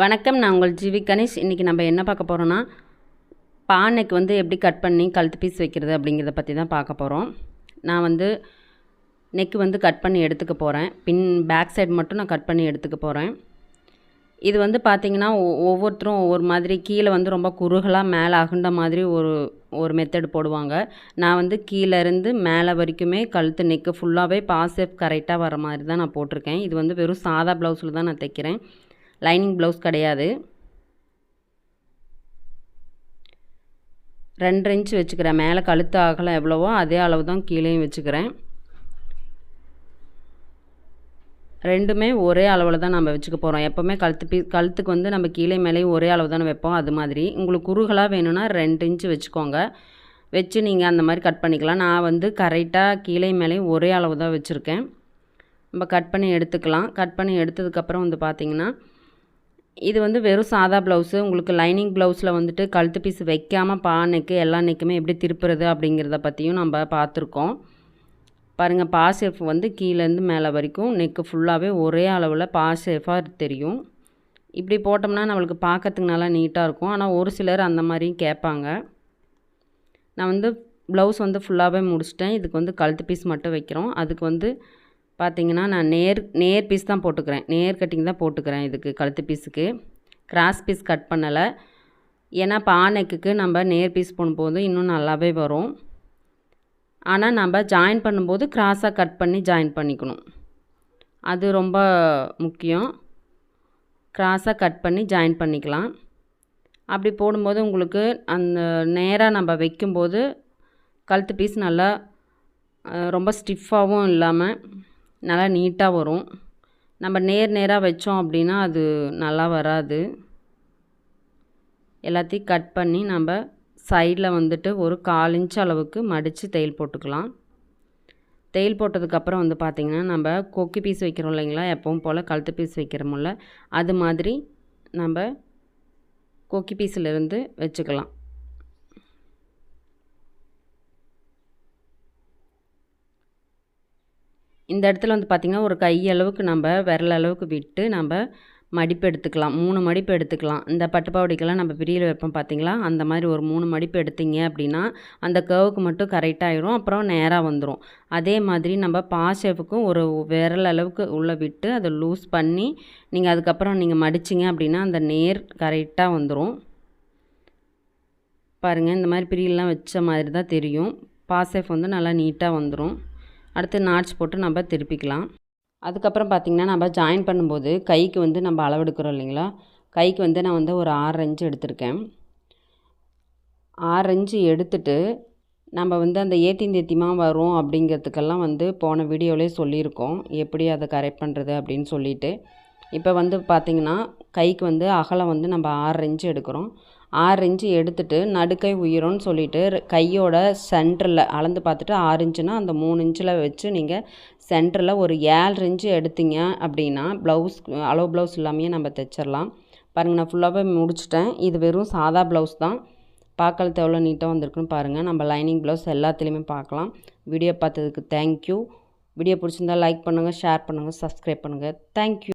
வணக்கம் நான் உங்கள் ஜிவி கணேஷ். இன்றைக்கி நம்ம என்ன பார்க்க போகிறோன்னா பானைக்கு வந்து எப்படி கட் பண்ணி கழுத்து பீஸ் வைக்கிறது அப்படிங்கிறத பற்றி தான் பார்க்க போகிறோம் நான் வந்து நெக்கு வந்து கட் பண்ணி எடுத்துக்க போகிறேன் பின் பேக் சைடு மட்டும் நான் கட் பண்ணி எடுத்துக்க போகிறேன் இது வந்து பார்த்திங்கன்னா ஒவ்வொருத்தரும் ஒவ்வொரு மாதிரி கீழே வந்து ரொம்ப குறுகலாக மேலே அகுண்ட மாதிரி ஒரு ஒரு மெத்தடு போடுவாங்க. நான் வந்து கீழேருந்து மேலே வரைக்குமே கழுத்து நெக்கு ஃபுல்லாகவே பாசெப் கரெக்டாக வர மாதிரி தான் நான் போட்டிருக்கேன். இது வந்து வெறும் சாதா ப்ளவுஸில் தான் நான் தைக்கிறேன். லைனிங் ப்ளவுஸ் கிடையாது. ரெண்டு இன்ச் வச்சுக்கிறேன். மேலே கழுத்து அகலம் எவ்வளவோ அதே அளவு தான் கீழேயும் வச்சுக்கிறேன். ரெண்டுமே ஒரே அளவில் தான் நம்ம வச்சுக்க போகிறோம் எப்போவுமே கழுத்து பீ கழுத்துக்கு வந்து நம்ம கீழே மேலேயும் ஒரே அளவு தானே வைப்போம். அது மாதிரி உங்களுக்கு குறுகலாக வேணும்னா ரெண்டு இன்ச்சு வச்சுக்கோங்க. வச்சு நீங்கள் அந்த மாதிரி கட் பண்ணிக்கலாம். நான் வந்து கரெக்டாக கீழே மேலேயும் ஒரே அளவு தான் வச்சுருக்கேன். நம்ம கட் பண்ணி எடுத்துக்கலாம். கட் பண்ணி எடுத்ததுக்கப்புறம் வந்து பார்த்திங்கன்னா இது வந்து வெறும் சாதா ப்ளவுஸு உங்களுக்கு லைனிங் ப்ளவுஸில் வந்துட்டு கழுத்து பீஸ் வைக்காமல் பா நெக்கு எல்லா நெக்குமே எப்படி திருப்புறது அப்படிங்கிறத பற்றியும் நம்ம பார்த்துருக்கோம். பாருங்கள் பா ஷேஃப் வந்து கீழேருந்து மேலே வரைக்கும் நெக்கு ஃபுல்லாகவே ஒரே அளவில் பாசேஃபாக தெரியும். இப்படி போட்டோம்னா நம்மளுக்கு பார்க்கறதுக்கு நல்லா நீட்டாக இருக்கும். ஆனால் ஒரு சிலர் அந்த மாதிரியும் கேட்பாங்க. நான் வந்து ப்ளவுஸ் வந்து ஃபுல்லாகவே முடிச்சிட்டேன். இதுக்கு வந்து கழுத்து பீஸ் மட்டும் வைக்கிறோம். அதுக்கு வந்து பார்த்தீங்கன்னா நான் நேர் நேர் பீஸ் தான் போட்டுக்கிறேன். நேர் கட்டிங் தான் போட்டுக்கிறேன் இதுக்கு கழுத்து பீஸுக்கு கிராஸ் பீஸ் கட் பண்ணலை. ஏன்னா பானைக்கு நம்ம நேர் பீஸ் போடும்போது இன்னும் நல்லாவே வரும். ஆனால் நம்ம ஜாயின் பண்ணும்போது கிராஸாக கட் பண்ணி ஜாயின் பண்ணிக்கணும். அது ரொம்ப முக்கியம். கிராஸாக கட் பண்ணி ஜாயின் பண்ணிக்கலாம். அப்படி போடும்போது உங்களுக்கு அந்த நேராக நம்ம வைக்கும்போது கழுத்து பீஸ் நல்லா ரொம்ப ஸ்டிஃபாகவும் இல்லாமல் நல்லா நீட்டாக வரும். நம்ம நேர் நேராக வச்சோம் அப்படின்னா அது நல்லா வராது. எல்லாத்தையும் கட் பண்ணி நம்ம சைடில் வந்துட்டு ஒரு கால் இன்ச் அளவுக்கு மடித்து தையல் போட்டுக்கலாம். தையல் போட்டதுக்கப்புறம் வந்து பார்த்திங்கன்னா நம்ம கொக்கி பீஸ் வைக்கிறோம் இல்லைங்களா? எப்பவும் போல் கழுத்து பீஸ் வைக்கிறோமில்ல அது மாதிரி நம்ம கொக்கி பீஸிலிருந்து வச்சுக்கலாம். இந்த இடத்துல வந்து பார்த்திங்கன்னா ஒரு கை அளவுக்கு நம்ம விரல் அளவுக்கு விட்டு நம்ம மடிப்பு எடுத்துக்கலாம். மூணு மடிப்பு எடுத்துக்கலாம். இந்த பட்டுப்பாவடிக்கெல்லாம் நம்ம பிரியில் வைப்போம் பார்த்திங்களா அந்த மாதிரி ஒரு மூணு மடிப்பு எடுத்தீங்க அப்படின்னா அந்த கவுக்கு மட்டும் கரெக்டாகிடும் அப்புறம் நேராக வந்துடும் அதே மாதிரி நம்ம பா ஒரு விரல் அளவுக்கு உள்ளே விட்டு அதை லூஸ் பண்ணி நீங்கள் அதுக்கப்புறம் நீங்கள் மடிச்சிங்க அப்படின்னா அந்த நேர் கரெக்டாக வந்துடும் பாருங்கள் இந்த மாதிரி பிரியெல்லாம் வச்ச மாதிரி தான் தெரியும். பாசேஃப் வந்து நல்லா நீட்டாக வந்துடும் அடுத்து நாட்ஸ் போட்டு நம்ம திருப்பிக்கலாம். அதுக்கப்புறம் பார்த்திங்கன்னா நம்ம ஜாயின் பண்ணும்போது கைக்கு வந்து நம்ம அளவெடுக்கிறோம் இல்லைங்களா? கைக்கு வந்து நான் வந்து ஒரு ஆறு இன்ச்சு எடுத்திருக்கேன். ஆறு இன்ச்சு எடுத்துட்டு நம்ம வந்து அந்த ஏத்தி தேத்தியமாக வரும் அப்படிங்கிறதுக்கெல்லாம் வந்து போன வீடியோவிலே சொல்லியிருக்கோம். எப்படி அதை கரெக்ட் பண்ணுறது அப்படின்னு சொல்லிவிட்டு இப்போ வந்து பார்த்திங்கன்னா கைக்கு வந்து அகலம் வந்து நம்ம ஆறு இன்ச்சு எடுக்கிறோம். ஆறு இன்ச்சு எடுத்துட்டு நடுக்கை உயிரோன்னு சொல்லிட்டு கையோட சென்டரில் அளந்து பார்த்துட்டு ஆறு இன்ச்சுனா அந்த மூணு இன்ச்சில் வச்சு நீங்கள் சென்டரில் ஒரு ஏழு இன்ச்சு எடுத்தீங்க அப்படின்னா ப்ளவுஸ் அளவு ப்ளவுஸ் இல்லாமையே நம்ம தைச்சிடலாம் பாருங்கள் நான் ஃபுல்லாகவே முடிச்சிட்டேன். இது வெறும் சாதா ப்ளவுஸ் தான். பார்க்கறது எவ்வளோ நீட்டாக வந்திருக்குன்னு பாருங்கள் நம்ம லைனிங் ப்ளவுஸ் எல்லாத்துலேயுமே பார்க்கலாம் வீடியோ பார்த்ததுக்கு தேங்க்யூ வீடியோ பிடிச்சிருந்தா லைக் பண்ணுங்கள் ஷேர் பண்ணுங்கள் சப்ஸ்கிரைப் பண்ணுங்கள் தேங்க்யூ